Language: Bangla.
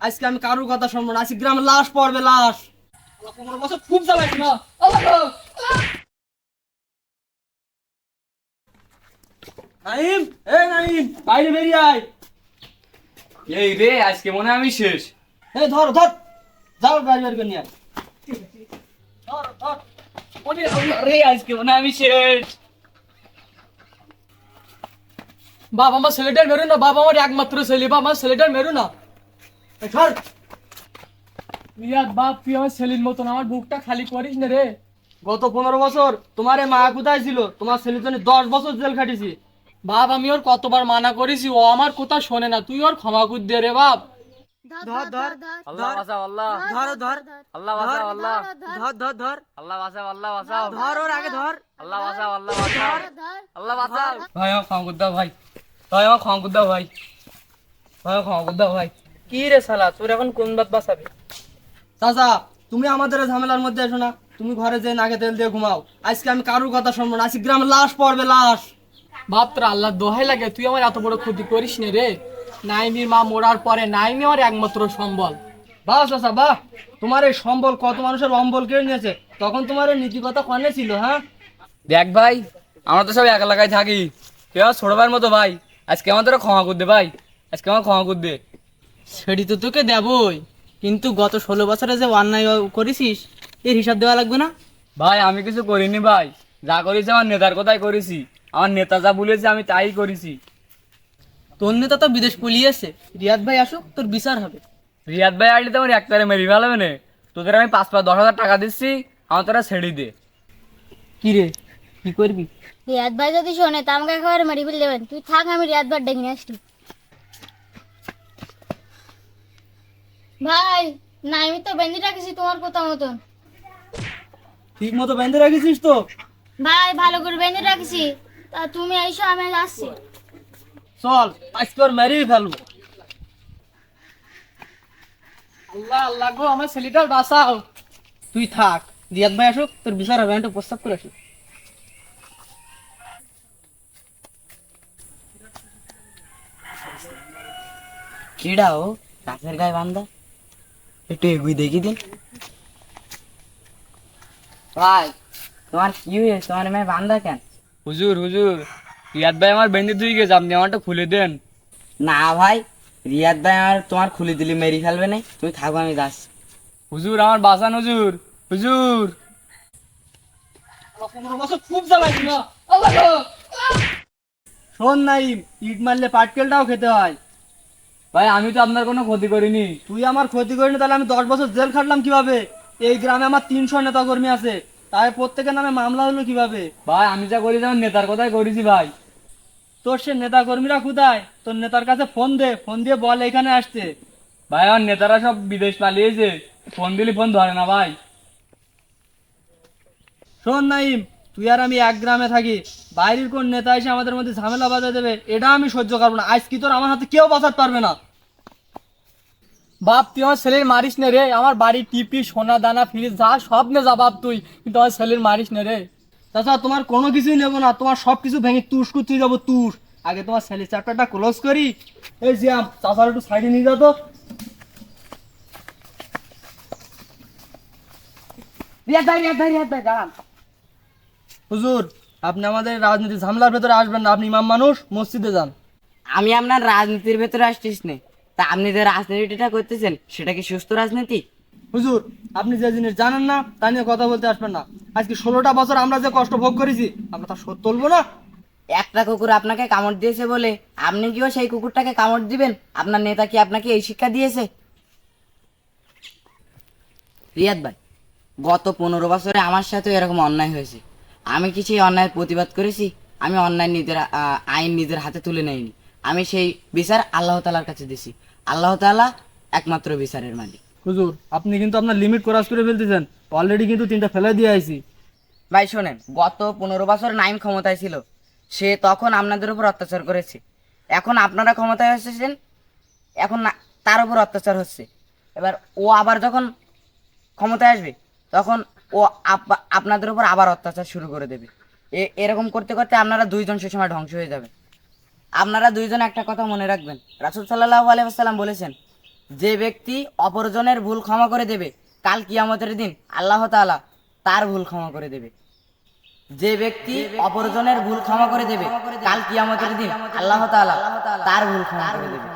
আজকে আমি কারোর কথা শুনব না আজকে গ্রামে লাশ পড়বে লাশ। পনেরো বছর খুব জ্বালাইছি না! নাইম এ নাইম বাইরে বেরিয়ে আয়। এই রে আজকে মনে আমি শেষ। এই ধর ধর। যাও গাড়ি বের করে নিয়ে আয়। ধর ধর। রে আজকে মনে আমি শেষ। বাপ আমার ছেলেটার মেরু না বাবা আমার একমাত্র ছেলে বাবা আমার ছেলেটার মেরু না। এই ধর বাপ তুই আমার ছেলের মতন আমার বুকটা খালি করিস না রে গত পনেরো বছর তোমার মা কোথায় ছিল তোমার ছেলের জন্য দশ বছর জেল খাটিছি বাপ আমি ওর কতবার মানা করেছি ও আমার কথা শোনে না তুই ওর ক্ষমা করে দে রে বাপ ধর ধর আল্লাহ বাঁচাও আল্লাহ ধর ধর আল্লাহ বাঁচাও আল্লাহ ধর ধর ধর আল্লাহ বাঁচাও আল্লাহ বাঁচাও ধর ওর আগে ধর আল্লাহ বাঁচাও আল্লাহ বাঁচাও আল্লাহ বাঁচাও ভাই আমার ক্ষমা করে দাও ভাই ভাই আমার ক্ষমা করে দাও ভাই ভাই ক্ষমা করে দাও ভাই কি রে শালা? তোর এখন কোন বাত বাঁচাবি? চাচা তুমি আমাদের ঝামেলার মধ্যে এসো না। তুমি ঘরে যে নাকে তেল দিয়ে ঘুমাও। আজকে আমি কারোর কথা শুনব না। আজকে গ্রামে লাশ পড়বে লাশ। বাপ তোর আল্লাহ দোহাই লাগে। তুই আমার এত বড় ক্ষতি করিস নে রে। নাইমির মা মরার পরে নাইমি আমার একমাত্র সম্বল। বাহ চাচা বাহ। তোমার এই সম্বল কত মানুষের অম্বল কেড়ে নিয়েছে? তখন তোমার এই নীতিকতা কনে ছিল হ্যাঁ? দেখ ভাই আমরা তো সব এক এলাকায় থাকি। তুই আমার ছোট ভাইয়ের মতো ভাই। আজকে আমার তোরা ক্ষমা করে দে ভাই। আজকে আমার ক্ষমা করে দে। সেটি তো তোকে দেবই। কিন্তু গত ষোলো বছরে যে অন্যায় করেছিস এর হিসাব দেওয়া লাগবে না? ভাই আমি কিছু করিনি ভাই। যা করেছি আমার নেতার কথাই করেছি। আমার নেতা যা বলেছে আমি তাই করেছি। তোর নেতা তো বিদেশ পলিয়েছে রিয়াদ ভাই আসুক তোর বিচার হবে। রিয়াদ ভাই আসলে তো আমার একটারে মেরি ফেলাবে না। তোদের আমি পাঁচ পাঁচ দশ হাজার টাকা দিচ্ছি আমার তোরা ছেড়ে দে। কি রে? কি করবি? রিয়াদ ভাই যদি শোনে তা আমাকে একেবারে মেরে ফেলে দেবেন তুই থাক আমি রিয়াদ ভাই ডেকে নিয়ে আসছি। ভাই না আমি তো বেঁধে রাখছি তোমার কথা মতন। ঠিক মতো বেঁধে রাখিস তো? ভাই ভালো করে বেঁধে রাখছি। তা তুমি এসো আমি আসছি। চল আজকে ওর মেরেই ফেলব। আল্লাহ আল্লাহ গো আমার ছেলেটার বাঁচাও। তুই থাক রিয়াদ ভাই আসুক তোর বিচার হবে একটু প্রস্তাব করে আসি কিডা ও কাকের গায়ে বান্ধা একটু এগুই দেখি দিন। ভাই তোমার কি হয়েছে? তোমার মেয়ে বান্ধা কেন? হুজুর হুজুর রিয়াদ ভাই আমার বেঁধে তুই গেছে আপনি আমারটা খুলে দেন। না ভাই রিয়াদ ভাই আমার তোমার খুলে দিলি মেরি ফেলবে না তুমি থাকো আমি যাচ্ছি। হুজুর আমার বাসান হুজুর হুজুর। খুব! শোন নাইম ইট মারলে পাটকেলটাও খেতে হয়। ভাই আমি তো আপনার কোনো ক্ষতি করিনি। তুই আমার ক্ষতি করিনি তাহলে আমি দশ বছর জেল খাটলাম কীভাবে? এই গ্রামে আমার তিনশো নেতা কর্মী আছে। তাই প্রত্যেকের নামে মামলা হলো কীভাবে? ভাই আমি যা করেছি আমার নেতার কথাই করেছি ভাই। তোর সে নেতা কর্মীরা কোথায়? তোর নেতার কাছে ফোন দে ফোন দিয়ে বল এখানে আসতে। ভাই আমার নেতারা সব বিদেশ পালিয়েছে। ফোন দিলে ফোন ধরে না ভাই। শোন নাইম তুই আর আমি এক গ্রামে থাকি বাইরের কোন নেতা এসে আমাদের মধ্যে ঝামেলা বাজা দেবে এটা আমি সহ্য করব না আজ কি তোর আমার হাতে কেউ বাঁচাতে পারবে না বাপ তুই আমার ছেলের মারিস না রে আমার বাড়ি টিপি সোনা দানা ফ্রিজ যা সব নে যা বাপ তুই কিন্তু আমার ছেলের মারিস না রে তাছাড়া তোমার কোনো কিছুই নেব না তোমার সব কিছু ভেঙে তুষ করতে যাব তুষ আগে তোমার ছেলের চ্যাপ্টারটা ক্লোজ করি এই জিয়াম চাচার একটু সাইডে নিয়ে যাও তো ভাই রিয়াদ ভাই দাঁড়ান হুজুর আপনি আমাদের রাজনীতি ঝামেলার ভেতরে আসবেন না আপনি ইমাম মানুষ মসজিদে যান। আমি আপনার রাজনীতির ভেতরে আসছিস নে। তা আপনি যে রাজনীতিটা করতেছেন সেটা কি সুস্থ রাজনীতি? হুজুর আপনি যে জিনিস জানেন না তা নিয়ে কথা বলতে আসবেন না। আজকে ষোলোটা বছর আমরা যে কষ্ট ভোগ করেছি আমরা তা শোধ তুলবো না। একটা কুকুর আপনাকে কামড় দিয়েছে বলে আপনি কিও সেই কুকুরটাকে কামড় দিবেন? আপনার নেতা কি আপনাকে এই শিক্ষা দিয়েছে? রিয়াদ ভাই গত পনেরো বছরে আমার সাথে এরকম অন্যায় হয়েছে। আমি কি সেই অন্যায়ের প্রতিবাদ করেছি? আমি অন্যায় নিজের আইন নিজের হাতে তুলে নেইনি। আমি সেই বিচার আল্লাহ তালার কাছে দিছি। আল্লাহ তালা একমাত্র বিচারের মালিক। হুজুর আপনি কিন্তু আপনার লিমিট ক্রস করে ফেলতেছেন। অলরেডি কিন্তু তিনটা ফেলে দিয়ে আইছি। ভাই শোনেন গত পনেরো বছর নাইম ক্ষমতায় ছিল। সে তখন আপনাদের উপর অত্যাচার করেছে। এখন আপনারা ক্ষমতায় এসেছেন এখন তার উপর অত্যাচার হচ্ছে। এবার ও আবার যখন ক্ষমতায় আসবে তখন ও আপ- আপনাদের উপর আবার অত্যাচার শুরু করে দেবে। এরকম করতে করতে আপনারা দুইজন সে সময় ধ্বংস হয়ে যাবে আপনারা দুইজন একটা কথা মনে রাখবেন। রাসুল সাল্লাহ আলাইসাল্লাম বলেছেন, যে ব্যক্তি অপরজনের ভুল ক্ষমা করে দেবে, কাল কিয়ামতের দিন আল্লাহ তাআলা তার ভুল ক্ষমা করে দেবে। যে ব্যক্তি অপরজনের ভুল ক্ষমা করে দেবে, কাল কিয়ামতের দিন আল্লাহ তাআলা তার ভুল ক্ষমা করে দেবে।